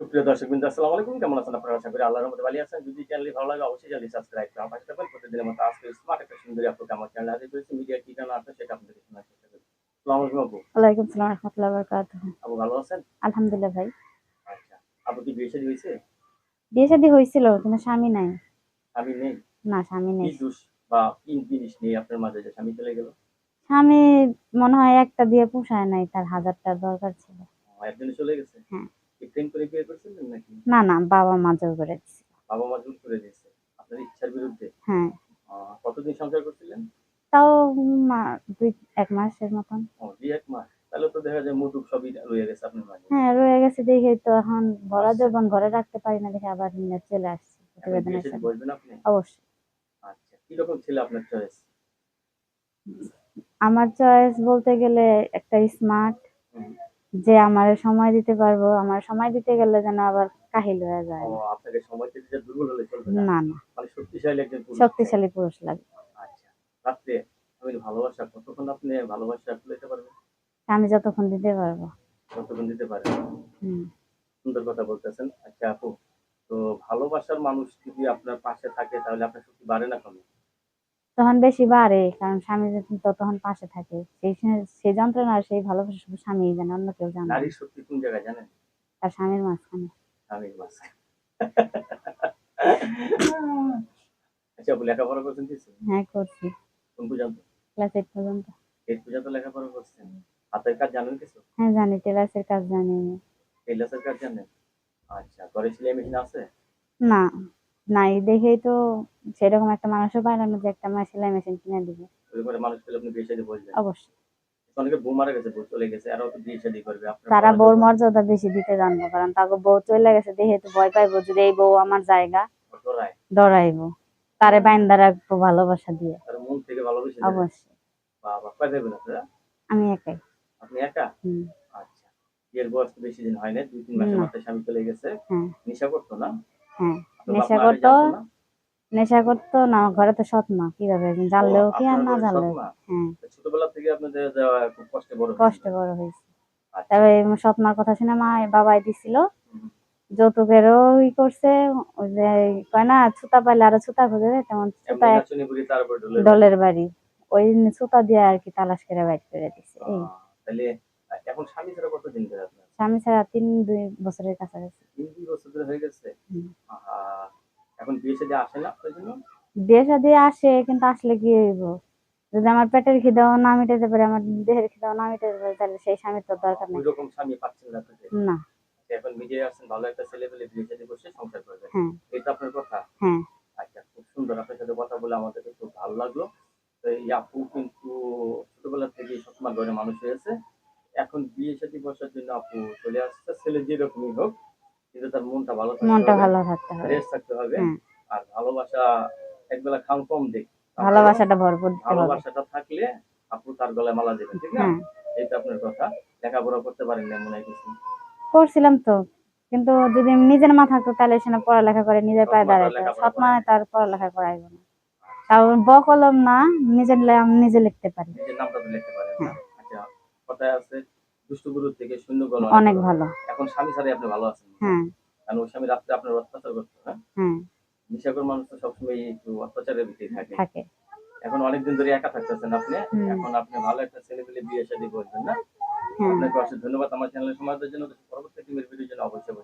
সুপ্রিয় দর্শক বিন্দু আসসালামু আলাইকুম। কেমন আছেন আপনারা? আশা করি আল্লাহর রহমতে ভালো আছেন। যদি চ্যানেলটি ভালো লাগে অবশ্যই চ্যানেলটি সাবস্ক্রাইব করুন পাশে থাকবেন। প্রতিদিনের মতো আজকে স্মার্ট একটা সুন্দরী আপুকে আমার চ্যানেলে হাজির করেছি মিডিয়া কি জানা আছে সেটা আপনাদের শোনার চেষ্টা করি আসসালামু আলাইকুম আপু। ওয়ালাইকুম সালাম রহমতুল্লাহ বরকাত আপু ভালো আছেন? আলহামদুলিল্লাহ ভাই। আচ্ছা আপু কি বিয়ে শাদী হয়েছে? বিয়ে শাদী হয়েছিল কিন্তু স্বামী নাই। স্বামী নেই? না স্বামী কি নেই দোষ বা কি জিনিস নেই আপনার মাঝে যে স্বামী চলে গেল? স্বামী মনে হয় একটা দিয়ে পোষায় নাই তার হাজারটার দরকার ছিল। একদিনে চলে গেছে? হ্যাঁ। কি প্রেম করে বিয়ে করছিলেন নাকি? না না বাবা মা জোর করে বাবা মা জোর করে দিয়েছে আপনার ইচ্ছার বিরুদ্ধে? হ্যাঁ। কতদিন সংসার করছিলেন? তাও দুই এক মাসের মতন। ও দুই এক মাস। তাহলে তো দেখা যায় মুটুক সবই রয়ে গেছে আপনার মাঝে। হ্যাঁ রয়ে গেছে দেখে তো এখন ভরা যৌবন ঘরে রাখতে পারি না দেখে আবার নিয়ে চলে আসছে এখন প্রতিবেদনের সাথে বসবেন আপনি? অবশ্যই। আচ্ছা ছিল আপনার চয়েস আমার চয়েস বলতে গেলে একটা স্মার্ট যে আমার সময় দিতে পারব আমার সময় দিতে গেলে যেন আবার কাহিল হয়ে যায়। আপনাকে সময় দিতে দুর্বল হলে চলবে না? না মানে শক্তিশালী একজন পুরুষ। শক্তিশালী পুরুষ লাগে। আচ্ছা। আমি ভালোবাসা কতক্ষণ আপনি ভালোবাসা দিতে পারবেন? আমি যতক্ষণ দিতে পারব। কতক্ষণ দিতে পারবেন হুম। সুন্দর কথা বলতেছেন। আচ্ছা আপু তো ভালোবাসার মানুষ যদি আপনার পাশে থাকে তাহলে আপনার শক্তি বাড়ে না কমে? তখন বেশি বাড়ে কারণ স্বামী যখন তখন পাশে থাকে। সেই সেই যন্ত্রণা সেই ভালোবাসা শুধু স্বামী জানে অন্য কেউ জানে না। নারীর শক্তি কোন জায়গায় জানেন? তার স্বামীর মাঝখানে। স্বামীর মাঝে আচ্ছা লেখাপড়া করছেন কিছু হ্যাঁ করছি। কোন পর্যন্ত? ক্লাস এইট পর্যন্ত। এইট পর্যন্ত লেখাপড়া করছেন? হাতের কাজ জানেন কিছু? হ্যাঁ জানি টেলার্সের কাজ জানি আমি। টেইলার্সের কাজ জানেন? আচ্ছা ঘরে মেশিন আছে? না। নাই দেখেই তো সেরকম একটা মানুষও পাইলাম না যে একটা আমার সেলাই মেশিন কিনে দিবে। অবশ্যই। তারা বউর মর্যাদা বেশি দিতে জানব কারণ তাকে বউ চলে গেছে দেখে তো ভয় পাইবো যদি এই বউ আমার জায়গা। ডরাইবো তারে বাইন্দা রাখব ভালোবাসা দিয়ে। তার থেকে ভালোবেসে অবশ্যই। আমি একাই। আপনি একা? আচ্ছা। বিয়ের বয়স তো বেশি দিন হয় না দুই তিন মাসের। মাথায় স্বামী চলে গেছে। হ্যাঁ। নেশা করতো না? হ্যাঁ। নেশা করতো? নেশা করতো? না ঘরে তো সৎ মা কীভাবে জানলেও কি আর না জানলেও? হ্যাঁ। ছোটবেলা থেকে আপনাদের কষ্টে বড় হয়েছে। কষ্ট বড় হয়েছে। আচ্ছা। তবে সৎ মার কথা শুনে মা বাবাই দিছিল। যৌতুকেরও ই করছে ওই যে কয় না ছুতা পাইলে আরও ছুতা খুঁজে দেয় তেমন ছুতা নাচনি বুড়ি ওই ছুতা দিয়ে আর কি তালাশ করে বাইট করে দিছে এই। এখন স্বামী ছাড়া কতদিন স্বামী ছাড়া তিন দুই বছরের কাছাকাছি। তিন দুই বছর হয়ে গেছে? এখন বিয়ে শাদী আসে না আপনার জন্য? বিয়ে শাদী আসে কিন্তু আসলে কি হইব? যদি আমার পেটের খিদাও না মিটাতে পারে আমার দেহের খিদাও না মিটাতে পারে তাহলে সেই স্বামীর তো দরকার নেই। ওই স্বামী পাচ্ছেন না না। এখন মিডিয়ায় আসছেন ভালো একটা ছেলে পেলে বিয়ে শাদী বসে সংসার করবেন। হ্যাঁ। এটা আপনার কথা? হ্যাঁ। আচ্ছা খুব সুন্দর আপনার সাথে কথা বলে আমাদের খুব ভালো লাগল। তো এই আপু কিন্তু ছোটবেলা থেকে সৎমা ঘরে মানুষ হয়েছে এখন বিয়ে সাথে বসার জন্য আপু চলে আসছে ছেলে যেরকমই হোক। কিন্তু তার মনটা ভালো থাকতে মনটা ভালো থাকতে হবে। ফ্রেশ থাকতে হবে। হ্যাঁ। আর ভালোবাসা একবেলা খাম কম দিক ভালোবাসাটা ভরপুর ভালোবাসাটা থাকলে আপু তার গলায় মালা দেবেন ঠিক না হ্যাঁ। এইটা আপনার কথা। লেখাপড়া করতে পারেন না মনে হয় কিছু। করছিলাম তো। কিন্তু যদি নিজের মা থাকতো তাহলে সেখানে পড়ালেখা করে নিজের পায়ে দাঁড়াইতো। সৎ মা তার পড়ালেখা করাইবো না। তাও ব কলম না নিজের নিজে লিখতে পারি। নিজের নামটা তো লিখতে পারেন না। হ্যাঁ। আচ্ছা কথায় আছে দুষ্টগুরুর থেকে শূন্য গণ অনেক ভালো। এখন স্বামী ছাড়াই আপনি ভালো আছেন। হ্যাঁ। কারণ ওই স্বামী রাত্রে আপনার অত্যাচার করতো হ্যাঁ? হ্যাঁ। নিশাকর মানুষ তো সবসময় একটু অত্যাচারের ভিতরে থাকে। থাকে। এখন অনেকদিন ধরে একা থাকতেছেন আপনি। এখন আপনি ভালো একটা ছেলে পেলে বিয়ে শাদী করবেন না? হ্যাঁ। আপনাকে অশেষ ধন্যবাদ। আমার চ্যানেলের সময় দেওয়ার জন্য পরবর্তী টিমের ভিডিওর জন্য অবশ্যই